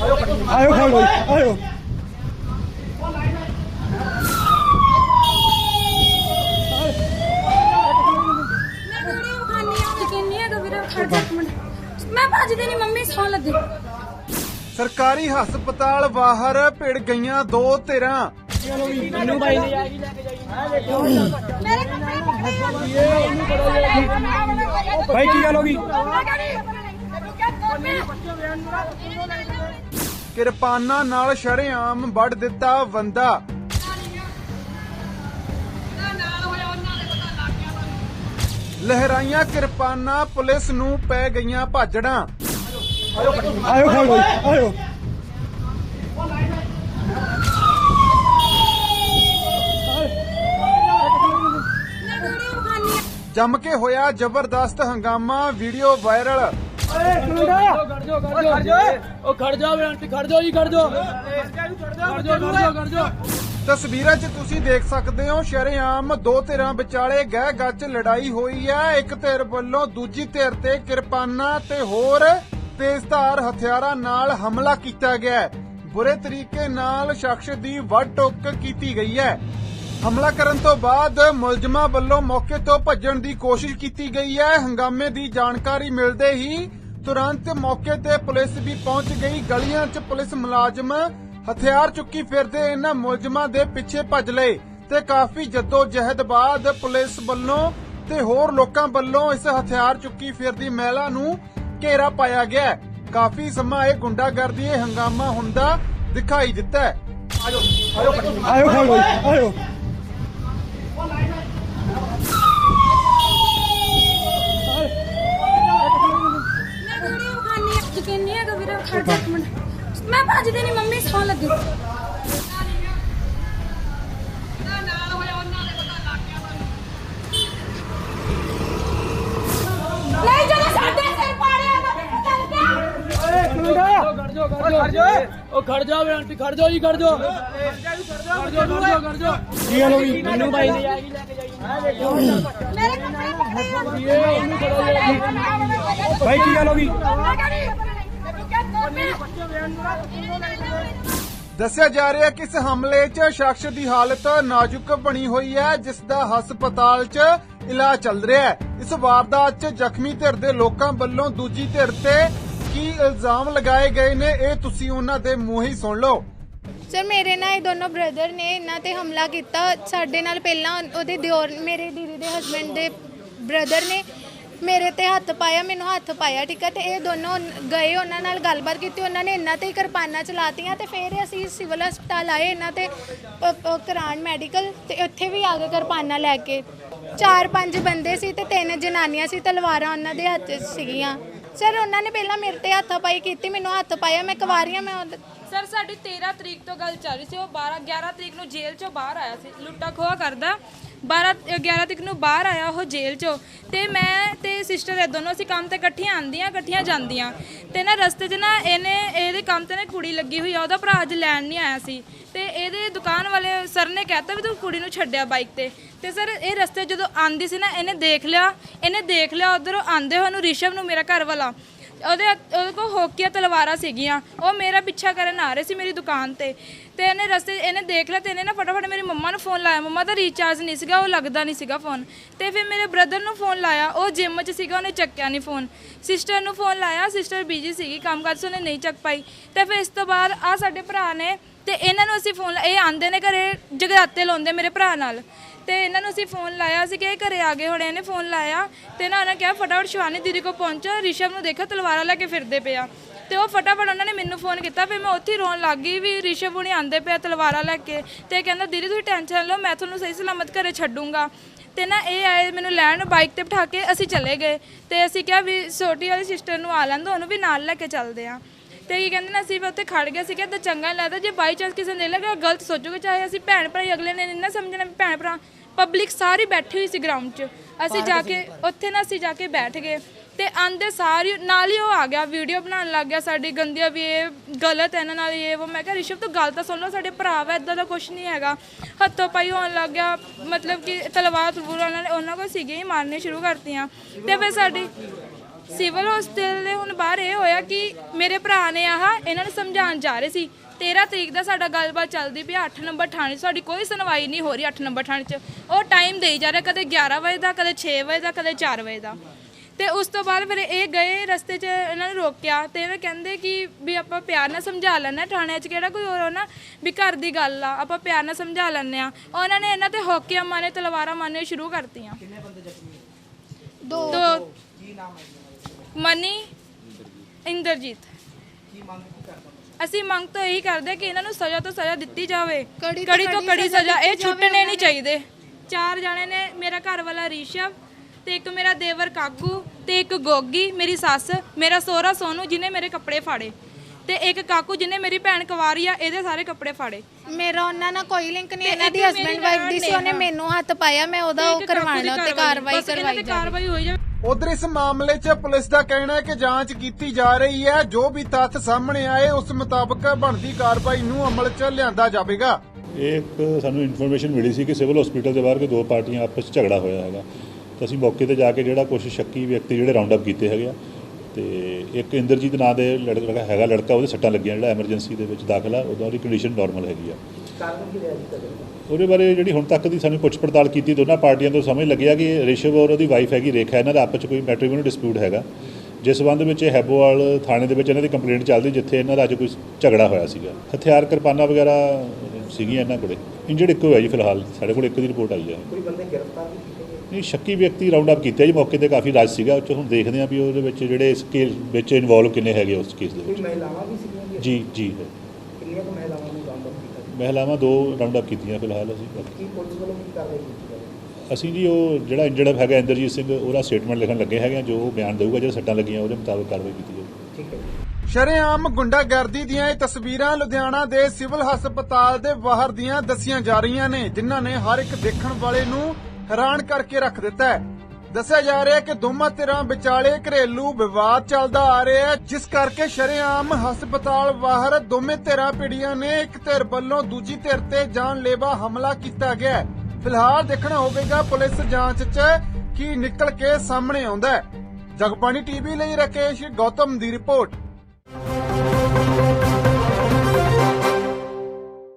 ਆਇਓ ਖੜ ਆਇਓ ਮੈਂ ਭੱਜਦੀ ਨਹੀਂ ਮੰਮੀ ਸੌ ਲੱਗੀ ਸਰਕਾਰੀ ਹਸਪਤਾਲ ਬਾਹਰ ਭਿੜ ਗਈਆਂ ਦੋ ਧਿਰਾਂ। ਮੈਨੂੰ ਬਾਈ ਨੇ ਜਾ ਮੇਰੇ ਕੱਪੜੇ ਪਕੜੇ ਕੀ ਗੱਲ ਹੋ ਗਈ? ਕਿਰਪਾਨਾਂ ਨਾਲ ਸ਼ਰੇਆਮ ਵੱਢ ਦਿੱਤਾ ਬੰਦਾ। ਲਹਿਰਾਈਆਂ ਕਿਰਪਾਨਾਂ ਪੁਲਿਸ ਨੂੰ ਪੈ ਗਈਆਂ ਭਾਜੜਾਂ। ਆਇਓ ਖੜ ਆਇਓ। ਜੰਮ ਕੇ ਹੋਇਆ ਜ਼ਬਰਦਸਤ ਹੰਗਾਮਾ ਵੀਡੀਓ ਵਾਇਰਲ। ਉਹ ਖੜ ਜਾ ਵੇ ਆਂਟੀ ਖੜ ਜਾ ਜੀ ਖੜ ਜਾ ਖੜ ਜਾ ਖੜ ਜਾ ਖੜ ਜਾ ਤਸਵੀਰਾਂ 'ਚ ਤੁਸੀਂ ਦੇਖ ਸਕਦੇ ਹੋ ਸ਼ਰੇਆਮ ਦੋ ਧਿਰਾਂ ਵਿਚਾਲੇ ਗਹਿ ਗੱਚ ਲੜਾਈ ਹੋਈ ਹੈ। ਇੱਕ ਧਿਰ ਵੱਲੋਂ ਦੂਜੀ ਧਿਰ ਤੇ ਕਿਰਪਾਨਾਂ ਤੇ ਹੋਰ ਤੇਜ਼ਧਾਰ ਹਥਿਆਰਾਂ ਨਾਲ ਹਮਲਾ ਕੀਤਾ ਗਿਆ ਹੈ। ਬੁਰੇ ਤਰੀਕੇ ਨਾਲ ਸ਼ਖਸ ਦੀ ਵੱਢ ਟੋਕ ਕੀਤੀ ਗਈ ਹੈ। ਹਮਲਾ ਕਰਨ ਤੋਂ ਬਾਅਦ ਮੁਲਜ਼ਮਾਂ ਵੱਲੋਂ ਮੌਕੇ ਤੋਂ ਭੱਜਣ ਦੀ ਕੋਸ਼ਿਸ਼ ਕੀਤੀ ਗਈ ਹੈ। ਹੰਗਾਮੇ ਦੀ ਜਾਣਕਾਰੀ ਮਿਲਦੇ ਹੀ ਤੁਰੰਤ ਮੌਕੇ ਤੇ ਪੁਲਿਸ ਵੀ ਪਹੁੰਚ ਗਈ। ਗਲੀਆਂ 'ਚ ਪੁਲਿਸ ਮੁਲਾਜ਼ਮ ਹਥਿਆਰ ਚੁੱਕੀ ਫਿਰਦੇ ਇਹਨਾਂ ਮੁਲਜ਼ਮਾਂ ਦੇ ਪਿੱਛੇ ਭੱਜ ਲਏ ਤੇ ਕਾਫੀ ਜੱਦੋ ਜਹਿਦ ਬਾਅਦ ਪੁਲਿਸ ਵੱਲੋਂ ਤੇ ਹੋਰ ਲੋਕਾਂ ਵੱਲੋਂ ਇਸ ਹਥਿਆਰ ਚੁੱਕੀ ਫਿਰਦੀ ਮਹਿਲਾ ਨੂੰ ਘੇਰਾ ਪਾਇਆ ਗਿਆ। ਕਾਫੀ ਸਮਾਂ ਇਹ ਗੁੰਡਾਗਰਦੀ, ਇਹ ਹੰਗਾਮਾ ਹੁੰਦਾ ਦਿਖਾਈ ਦਿੱਤਾ ਹੈ। ਆਇਓ ਖੜ ਆਇਓ ਉਹ ਖੜ ਜਾ ਵੇ ਆਂਟੀ ਖੜ ਜਾ ਜੀ ਖੜ ਜਾ। ਖੜ ਜਾ ਖੜ ਜਾ ਖੜ ਜਾ। ਕੀ ਗੱਲ ਹੋ ਗਈ? ਮੈਨੂੰ ਬਾਈ ਨੇ ਜਾ। ਮੇਰੇ ਕੱਪੜੇ ਪਕੜੇ ਆ। ਬਾਈ ਕੀ ਗੱਲ ਹੋ ਗਈ? ਦੱਸਿਆ ਜਾ ਰਿਹਾ ਕਿ ਇਸ ਹਮਲੇ 'ਚ ਸ਼ਖਸ ਦੀ ਹਾਲਤ ਨਾਜ਼ੁਕ ਬਣੀ ਹੋਈ ਹੈ ਜਿਸ ਦਾ ਹਸਪਤਾਲ 'ਚ ਇਲਾਜ ਚੱਲ ਰਿਹਾ ਹੈ। ਇਸ ਵਾਰਦਾਤ 'ਚ ਜ਼ਖਮੀ ਧਿਰ ਦੇ ਲੋਕਾਂ ਵੱਲੋਂ ਦੂਜੀ ਧਿਰ ਤੇ ਕੀ ਇਲਜ਼ਾਮ ਲਗਾਏ ਗਏ ਨੇ? ਇਹ ਤੁਸੀਂ ਉਹਨਾਂ ਦੇ ਮੂੰਹ ਹੀ ਸੁਣ ਲਓ। ਸਰ ਮੇਰੇ ਨਾਲ ਇਹ ਦੋਨੋਂ ਬ੍ਰਦਰ ਨੇ ਇਹਨਾਂ ਤੇ ਹਮਲਾ ਕੀਤਾ। ਸਾਡੇ ਨਾਲ ਪਹਿਲਾਂ ਉਹਦੇ ਦਿਓਰ, ਮੇਰੇ ਦੀਦੀ ਦੇ ਹਸਬੰਡ ਦੇ ਬ੍ਰਦਰ ਨੇ ਮੇਰੇ ਤੇ ਹੱਥ ਪਾਇਆ, ਮੈਨੂੰ ਹੱਥ ਪਾਇਆ, ਠੀਕ ਹੈ ਤੇ ਇਹ ਦੋਨੋਂ ਗਏ ਉਹਨਾਂ ਨਾਲ ਗੱਲਬਾਤ ਕੀਤੀ। ਉਹਨਾਂ ਨੇ ਇਹਨਾਂ ਤੇ ਹੀ ਕਿਰਪਾਨਾਂ ਚਲਾਤੀਆਂ ਤੇ ਫਿਰ ਅਸੀਂ ਸਿਵਲ ਹਸਪਤਾਲ ਆਏ ਇਹਨਾਂ ਤੇ ਪ- ਕਰਾਣ ਮੈਡੀਕਲ ਤੇ ਉੱਥੇ ਵੀ ਆ ਗਏ ਕਿਰਪਾਨਾਂ ਲੈ ਕੇ। ਚਾਰ ਪੰਜ ਬੰਦੇ ਸੀ ਤੇ ਤਿੰਨ ਜਨਾਨੀਆਂ ਸੀ, ਤਲਵਾਰਾਂ ਉਹਨਾਂ ਦੇ ਹੱਥ ਸੀਗੀਆਂ। ਸਰ, ਉਹਨਾਂ ਨੇ ਪਹਿਲਾਂ ਮੇਰੇ ਤੇ ਹੱਥ ਪਾਈ, ਕੀਤੀ ਮੈਨੂੰ ਹੱਥ ਪਾਇਆ, ਮੈਂ ਕੁਵਾਰੀਆਂ, ਮੈਂ ਉਹਦੇ- ਸਰ, ਸਾਡੀ 13 ਤਰੀਕ ਤੋਂ ਗੱਲ ਚੱਲ ਰਹੀ ਸੀ, ਉਹ 12 11 ਤਰੀਕ ਨੂੰ ਜੇਲ੍ਹ ਚੋਂ ਬਾਹਰ ਆਇਆ ਸੀ ਲੁੱਟਾ ਖੋਹਾ ਕਰਦਾ। 12 11 ਤਰੀਕ ਨੂੰ ਬਾਹਰ ਆਇਆ ਉਹ ਜੇਲ੍ਹ ਚੋਂ। ਤੇ ਮੈਂ ਤੇ ਸਿਸਟਰ ਇਹ ਦੋਨੋਂ ਅਸੀਂ ਕੰਮ ਤੇ ਇਕੱਠੀਆਂ ਆਂਦੀਆਂ ਇਕੱਠੀਆਂ ਜਾਂਦੀਆਂ। ਤੇ ਨਾ ਰਸਤੇ 'ਚ ਨਾ ਇਹਨੇ, ਇਹਦੇ ਕੰਮ ਤੇ ਨਾ ਕੁੜੀ ਲੱਗੀ ਹੋਈ ਆ, ਉਹਦਾ ਭਰਾ ਅੱਜ ਲੈਣ ਨਹੀਂ ਆਇਆ ਸੀ। ਤੇ ਇਹਦੇ ਦੁਕਾਨ ਵਾਲੇ ਸਰ ਨੇ ਕਹਿਤਾ ਵੀ ਤੂੰ ਕੁੜੀ ਨੂੰ ਛੱਡਿਆ ਬਾਈਕ ਤੇ। ਤੇ ਸਰ ਇਹ ਰਸਤੇ ਜਦੋਂ ਆਂਦੀ ਸੀ ਨਾ, ਇਹਨੇ ਦੇਖ ਲਿਆ, ਇਹਨੇ ਦੇਖ ਲਿਆ, ਉਧਰੋਂ ਆਂਦੇ ਹੋਏ ਨੂੰ ਰਿਸ਼ਵ ਨੂੰ ਮੇਰਾ ਘਰ ਵਾਲਾ ਉਹਦੇ ਉਹਦੇ ਕੋਲ ਹੋਕੀਆਂ ਤਲਵਾਰਾਂ ਸੀਗੀਆਂ। ਉਹ ਮੇਰਾ ਪਿੱਛਾ ਕਰਨ ਆ ਰਹੇ ਸੀ ਮੇਰੀ ਦੁਕਾਨ ਤੇ। ਤੇ ਇਹਨੇ ਰਸਤੇ ਇਹਨੇ ਦੇਖ ਲਿਆ ਤੇ ਇਹਨੇ ਨਾ ਫਟਾਫਟ ਮੇਰੀ ਮੰਮਾ ਨੂੰ ਫੋਨ ਲਾਇਆ। ਮੰਮਾ ਦਾ ਰੀਚਾਰਜ ਨਹੀਂ ਸੀਗਾ, ਉਹ ਲੱਗਦਾ ਨਹੀਂ ਸੀਗਾ ਫੋਨ ਤੇ ਫਿਰ ਮੇਰੇ ਬ੍ਰਦਰ ਨੂੰ ਫੋਨ ਲਾਇਆ। ਉਹ ਜਿਮ 'ਚ ਸੀਗਾ, ਉਹਨੇ ਚੱਕਿਆ ਨਹੀਂ ਫੋਨ ਸਿਸਟਰ ਨੂੰ ਫੋਨ ਲਾਇਆ। ਸਿਸਟਰ ਬਿਜ਼ੀ ਸੀਗੀ ਕੰਮ ਕਰ ਸੀ ਉਹਨੇ ਨਹੀਂ ਚੱਕ ਪਾਈ। ਤੇ ਫਿਰ ਇਸ ਤੋਂ ਬਾਅਦ ਆ ਸਾਡੇ ਭਰਾ ਨੇ ਤੇ ਇਹਨਾਂ ਨੂੰ ਅਸੀਂ ਫੋਨ ਇਹ ਆਂਦੇ ਨੇ ਘਰੇ ਜਗਰਾਤੇ ਲਾਉਂਦੇ ਮੇਰੇ ਭਰਾ ਨਾਲ। ਤੇ ਇਹਨਾਂ ਨੂੰ ਅਸੀਂ ਫੋਨ ਲਾਇਆ ਸੀ ਕਿ ਇਹ ਘਰੇ ਆ ਗਏ ਹੋਣੇ, ਇਹਨੇ ਫੋਨ ਲਾਇਆ ਤੇ ਨਾ ਉਹਨਾਂ ਕਿਹਾ ਫਟਾਫਟ ਸ਼ਿਵਾਨੀ ਦੀਦੀ ਕੋਲ ਪਹੁੰਚੋ, ਰਿਸ਼ਵ ਨੂੰ ਦੇਖੋ ਤਲਵਾਰਾਂ ਲੈ ਕੇ ਫਿਰਦੇ ਪਿਆ ਤੇ ਉਹ ਫਟਾਫਟ ਉਹਨਾਂ ਨੇ ਮੈਨੂੰ ਫੋਨ ਕੀਤਾ ਫਿਰ ਮੈਂ ਉੱਥੇ ਰੋਣ ਲੱਗ ਗਈ ਵੀ ਰਿਸ਼ਵ ਹੁਣੀ ਆਂਦੇ ਪਿਆ ਤਲਵਾਰਾਂ ਲੈ ਕੇ ਤੇ ਕਹਿੰਦਾ, ਦੀਦੀ, ਤੁਸੀਂ ਟੈਨਸ਼ਨ ਲਓ, ਮੈਂ ਤੁਹਾਨੂੰ ਸਹੀ ਸਲਾਮਤ ਘਰੇ ਛੱਡੂੰਗਾ। ਤੇ ਨਾ ਇਹ ਆਏ ਮੈਨੂੰ ਲੈਣ ਬਾਈਕ ਤੇ ਬਿਠਾ ਕੇ ਅਸੀਂ ਚਲੇ ਗਏ ਤੇ ਅਸੀਂ ਕਿਹਾ ਵੀ ਛੋਟੀ ਵਾਲੀ ਸਿਸਟਰ ਨੂੰ ਆ ਲੈਣ ਦੋ, ਉਹਨੂੰ ਵੀ ਨਾਲ ਲੈ ਕੇ ਚੱਲਦੇ ਆ। ਤੇ ਕੀ ਕਹਿੰਦੇ ਨੇ ਅਸੀਂ ਵੀ ਉੱਥੇ ਖੜ ਗਏ ਸੀ ਕਿ ਤਾਂ ਚੰਗਾ ਨਹੀਂ ਲੱਗਦਾ ਜੇ ਬਾਈ ਚਾਂਸ ਕਿਸੇ ਨੇ ਲੱਗਾ ਗਲਤ ਸੋਚੋਗੇ ਚਾਹੇ ਅਸੀਂ ਭੈਣ ਭਰਾ ਹੀ ਅਗਲੇ ਨੇ ਨਹੀਂ ਨਾ ਸਮਝਣਾ ਵੀ ਭੈਣ ਭਰਾ ਪਬਲਿਕ ਸਾਰੀ ਬੈਠੀ ਹੋਈ ਸੀ ਗਰਾਊਂਡ 'ਚ। ਅਸੀਂ ਜਾ ਕੇ ਉੱਥੇ ਨਾ ਅਸੀਂ ਜਾ ਕੇ ਬੈਠ ਗਏ ਤੇ ਆਂਦੇ ਸਾਰੀ ਨਾਲ ਹੀ ਉਹ ਆ ਗਿਆ ਵੀਡੀਓ ਬਣਾਉਣ ਲੱਗ ਗਿਆ ਸਾਡੀ ਗੰਦੀਆਂ ਵੀ ਇਹ ਗਲਤ ਹੈ ਇਹਨਾਂ ਨਾਲ ਇਹ ਉਹ ਮੈਂ ਕਿਹਾ ਰਿਸ਼ਵ ਤੂੰ ਗੱਲ ਤਾਂ ਸੁਣ ਲਓ ਸਾਡੇ ਭਰਾ ਵਾ ਇਦਾਂ ਦਾ ਕੁਝ ਨਹੀਂ ਹੈਗਾ। ਹੱਥੋਂ ਪਾਈ ਹੋਣ ਲੱਗ ਗਿਆ ਮਤਲਬ ਕਿ ਤਲਵਾਰ ਤਲਵਾਰ ਉਹਨਾਂ ਨੇ ਉਹਨਾਂ ਕੋਲ ਸੀਗੇ ਹੀ ਮਾਰਨੇ ਸ਼ੁਰੂ ਕਰਤੀਆਂ। ਤੇ ਫਿਰ ਸਾਡੀ ਸਿਵਲ ਹਸਪਤਾਲ ਦੇ ਹੁਣ ਹੋਇਆ ਕਿ ਮੇਰੇ ਭਰਾ ਨੇ ਆਹ ਇਹਨਾਂ ਨੂੰ ਸਮਝਾਉਣ ਜਾ ਰਹੇ ਸੀ। 13 ਤਰੀਕ ਦਾ ਸਾਡਾ ਗੱਲਬਾਤ ਚੱਲਦੀ ਪਈ 8 ਨੰਬਰ ਥਾਣੇ 'ਚ। ਸਾਡੀ ਕੋਈ ਸੁਣਵਾਈ ਨਹੀਂ ਹੋ ਰਹੀ 8 ਨੰਬਰ ਥਾਣੇ 'ਚ। ਉਹ ਟਾਈਮ ਦੇਈ ਜਾ ਰਿਹਾ ਕਦੇ 11 ਵਜੇ ਦਾ ਕਦੇ 6 ਵਜੇ ਦਾ ਕਦੇ 4 ਵਜੇ ਦਾ। ਤੇ ਉਸ ਤੋਂ ਬਾਅਦ ਫਿਰ ਇਹ ਗਏ ਰਸਤੇ 'ਚ ਇਹਨਾਂ ਨੂੰ ਰੋਕਿਆ ਤੇ ਇਹ ਕਹਿੰਦੇ ਕਿ ਵੀ ਆਪਾਂ ਪਿਆਰ ਨਾਲ ਸਮਝਾ ਲੈਣਾ ਥਾਣੇ 'ਚ ਕਿਹੜਾ ਕੋਈ ਹੋਰ ਨਾ ਵੀ ਘਰ ਦੀ ਗੱਲ ਆ ਆਪਾਂ ਪਿਆਰ ਨਾਲ ਸਮਝਾ ਲੈਂਦੇ ਆ ਉਹਨਾਂ ਨੇ ਇਹਨਾਂ ਤੇ ਹੋਕਿਆ ਮਾਰੇ ਤਲਵਾਰਾਂ ਮਾਰਨੇ ਸ਼ੁਰੂ ਕਰਤੀਆਂ। ਦੋ। ਦੋ ਮਨੀ। ਇੰਦਰਜੀਤ। ਅਸੀਂ ਮੰਗ ਤਾਂ ਇਹੀ ਕਰਦੇ ਕਿ ਇਹਨਾਂ ਨੂੰ ਸਜ਼ਾ ਤੋਂ ਸਜ਼ਾ ਦਿੱਤੀ ਜਾਵੇ। ਕੜੀ ਤੋਂ ਕੜੀ ਸਜ਼ਾ ਇਹ ਛੁੱਟਣੇ ਨਹੀਂ ਚਾਹੀਦੇ। ਚਾਰ ਜਾਣੇ ਨੇ ਮੇਰਾ ਘਰ ਵਾਲਾ ਰੀਸ਼ਵ ਤੇ ਇੱਕ ਮੇਰਾ ਦੇਵਰ ਕਾਗੂ ਤੇ ਇੱਕ ਗੋਗੀ ਮੇਰੀ ਸੱਸ ਮੇਰਾ ਸੋਹਰਾ ਸੋਨੂ ਜਿਹਨੇ ਮੇਰੇ ਕੱਪੜੇ ਫਾੜੇ। ਤੇ ਇੱਕ ਕਾਕੂ ਜਿਹਨੇ ਮੇਰੀ ਭੈਣ ਕੁਵਾਰੀ ਆ ਇਹਦੇ ਸਾਰੇ ਕੱਪੜੇ ਫਾੜੇ। ਮੇਰਾ ਉਹਨਾਂ ਨਾਲ ਕੋਈ ਲਿੰਕ ਨਹੀਂ ਇਹਨਾਂ ਦੀ ਹਸਬੰਡ ਵਾਈਫ ਦੀ ਸੀ ਉਹਨੇ ਮੈਨੂੰ ਹੱਥ ਪਾਇਆ ਮੈਂ ਉਹਦਾ ਉਹ ਕਰਵਾਉਣਾ ਤੇ ਕਾਰਵਾਈ ਕਰਵਾਈ ਤੇ ਜਾਵੇ। ਕਾਰਵਾਈ ਹੋਈ ਜਾਵੇ। ਉਧਰ ਇਸ ਮਾਮਲੇ 'ਚ ਪੁਲਿਸ ਦਾ ਕਹਿਣਾ ਹੈ ਕਿ ਜਾਂਚ ਕੀਤੀ ਜਾ ਰਹੀ ਹੈ। ਜੋ ਵੀ ਤੱਥ ਸਾਹਮਣੇ ਆਏ, ਉਸ ਮੁਤਾਬਕ ਬਣਦੀ ਕਾਰਵਾਈ ਨੂੰ ਅਮਲ 'ਚ ਲਿਆਂਦਾ ਜਾਵੇਗਾ। ਇਹ ਇੱਕ ਸਾਨੂੰ ਇਨਫੋਰਮੇਸ਼ਨ ਮਿਲੀ ਸੀ ਕਿ ਸਿਵਲ ਹਸਪੀਟਲ ਦੇ ਬਾਹਰ ਕੋਈ ਦੋ ਪਾਰਟੀਆਂ ਆਪਸ 'ਚ ਝਗੜਾ ਹੋਇਆ ਹੈਗਾ। ਤਾਂ ਅਸੀਂ ਮੌਕੇ ਤੇ ਜਾ ਕੇ ਜਿਹੜਾ ਕੁਝ ਸ਼ੱਕੀ ਵਿਅਕਤੀ ਜਿਹੜੇ ਰਾਉਂਡ ਅਪ ਕੀਤੇ ਹੈਗੇ ਆ, ਤੇ ਇੱਕ ਇੰਦਰਜੀਤ ਨਾਂ ਦੇ ਲੜਕਾ ਹੈਗਾ, ਲੜਕਾ ਉਹਦੇ ਸੱਟਾਂ ਲੱਗੀਆਂ, ਜਿਹੜਾ ਐਮਰਜੈਂਸੀ ਦੇ ਵਿੱਚ ਦਾਖਲਾ ਉਹਦਾ ਉਹਦੀ ਕੰਡੀਸ਼ਨ ਨਾਰਮਲ ਹੈਗੀ ਆ। ਉਹਦੇ ਬਾਰੇ ਜਿਹੜੀ ਹੁਣ ਤੱਕ ਦੀ ਸਾਨੂੰ ਪੁੱਛ ਪੜਤਾਲ ਕੀਤੀ ਦੋਨਾਂ ਪਾਰਟੀਆਂ ਤੋਂ ਸਮਝ ਲੱਗਿਆ ਕਿ ਰਿਸ਼ਵ ਔਰ ਉਹਦੀ ਵਾਈਫ ਹੈਗੀ ਰੇਖਾ ਇਹਨਾਂ ਦਾ ਆਪਸ 'ਚ ਕੋਈ ਮੈਟ੍ਰੀਮੋਨੀ ਡਿਸਪਿਊਟ ਹੈਗਾ। ਜਿਸ ਸੰਬੰਧ ਵਿੱਚ ਇਹ ਹੈਬੋਵਾਲ ਥਾਣੇ ਦੇ ਵਿੱਚ ਇਹਨਾਂ ਦੀ ਕੰਪਲੇਂਟ ਚੱਲਦੀ ਜਿੱਥੇ ਇਹਨਾਂ ਦਾ ਅੱਜ ਕੋਈ ਝਗੜਾ ਹੋਇਆ ਸੀਗਾ। ਹਥਿਆਰ ਕਿਰਪਾਨਾਂ ਵਗੈਰਾ ਸੀਗੀਆਂ ਇਹਨਾਂ ਕੋਲੇ। ਇੰਜਰਡ ਇੱਕੋ ਹੋਇਆ ਜੀ ਫਿਲਹਾਲ ਸਾਡੇ ਕੋਲ ਇੱਕ ਦੀ ਰਿਪੋਰਟ ਆਈ ਹੈ ਕੋਈ ਬੰਦੇ ਗ੍ਰਿਫਤਾਰ ਨਹੀਂ ਸ਼ੱਕੀ ਵਿਅਕਤੀ ਰਾਉਂਡ ਅਪ ਕੀਤੇ ਜੀ ਮੌਕੇ ਤੇ ਕਾਫੀ ਰਸ਼ ਸੀਗਾ। ਉਹ 'ਚ ਹੁਣ ਦੇਖਦੇ ਹਾਂ ਵੀ ਉਹਦੇ ਵਿੱਚ ਜਿਹੜੇ ਇਸ ਕੇਸ ਵਿੱਚ ਇਨਵੋਲਵ ਕਿੰਨੇ ਹੈਗੇ ਉਸ ਕੇਸ ਦੇ ਵਿੱਚ। ਮਹਿਲਾਵਾਂ ਵੀ ਸੀਗੀਆਂ ਜੀ? ਜੀ ਕਿੰਨੀਆਂ ਕੁ ਮਹਿਲਾਵਾਂ ਨੂੰ ਰਾਉਂਡ ਅਪ ਕੀਤਾ ਮਹਿਲਾਵਾਂ ਦੋ ਰਾਉਂਡ ਅਪ ਕੀਤੀਆਂ ਫਿਲਹਾਲ ਅਸੀਂ। ਕੀ ਪੁਲਿਸ ਵੱਲੋਂ ਕੀ ਕਾਰਵਾਈ ਕੀਤੀ ਅਸੀਂ ਜੀ ਉਹ ਜਿਹੜਾ ਇੰਜਰਡ ਹੈਗਾ ਇੰਦਰਜੀਤ ਸਿੰਘ ਉਹਦਾ ਸਟੇਟਮੈਂਟ ਲਿਖਣ ਲੱਗੇ ਹੈਗੇ ਆ, ਜੋ ਉਹ ਬਿਆਨ ਦੇਊਗਾ ਜਿਹੜੇ ਸੱਟਾਂ ਲੱਗੀਆਂ ਉਹਦੇ ਮੁਤਾਬਕ ਕਾਰਵਾਈ ਕੀਤੀ ਜਾਊਗੀ। ਠੀਕ ਹੈ ਸ਼ਰੇਆਮ ਗੁੰਡਾਗਰਦੀ ਦੀਆਂ ਇਹ ਤਸਵੀਰਾਂ ਲੁਧਿਆਣਾ ਦੇ ਸਿਵਲ ਹਸਪਤਾਲ ਦੇ ਬਾਹਰ ਦੀਆਂ ਦੱਸੀਆਂ ਜਾ ਰਹੀਆਂ ਨੇ ਜਿਨ੍ਹਾਂ ਨੇ ਹਰ ਇੱਕ ਦੇਖਣ ਵਾਲੇ ਨੂੰ ਹੈਰਾਨ ਕਰਕੇ ਰੱਖ ਦਿੱਤਾ ਹੈ। ਦੱਸਿਆ ਜਾ ਰਿਹਾ ਹੈ ਕਿ ਦੋਵਾਂ ਧਿਰਾਂ ਵਿਚਾਲੇ ਘਰੇਲੂ ਵਿਵਾਦ ਚੱਲਦਾ ਆ ਰਿਹਾ ਹੈ, ਜਿਸ ਕਰਕੇ ਸ਼ਰੇਆਮ ਹਸਪਤਾਲ ਬਾਹਰ ਦੋਵੇਂ ਧਿਰਾਂ ਪੀੜੀਆਂ ਨੇ ਇੱਕ ਧਿਰ ਵੱਲੋਂ ਦੂਜੀ ਧਿਰ ਤੇ ਜਾਨਲੇਵਾ ਹਮਲਾ ਕੀਤਾ ਗਿਆ ਹੈ। ਫਿਲਹਾਲ ਦੇਖਣਾ ਹੋਵੇਗਾ ਪੁਲਿਸ ਜਾਂਚ 'ਚ ਕੀ ਨਿਕਲ ਕੇ ਸਾਹਮਣੇ ਆਉਂਦਾ ਹੈ। ਜਗਬਾਣੀ ਟੀਵੀ ਲਈ ਰਕੇਸ਼ ਗੌਤਮ ਦੀ ਰਿਪੋਰਟ।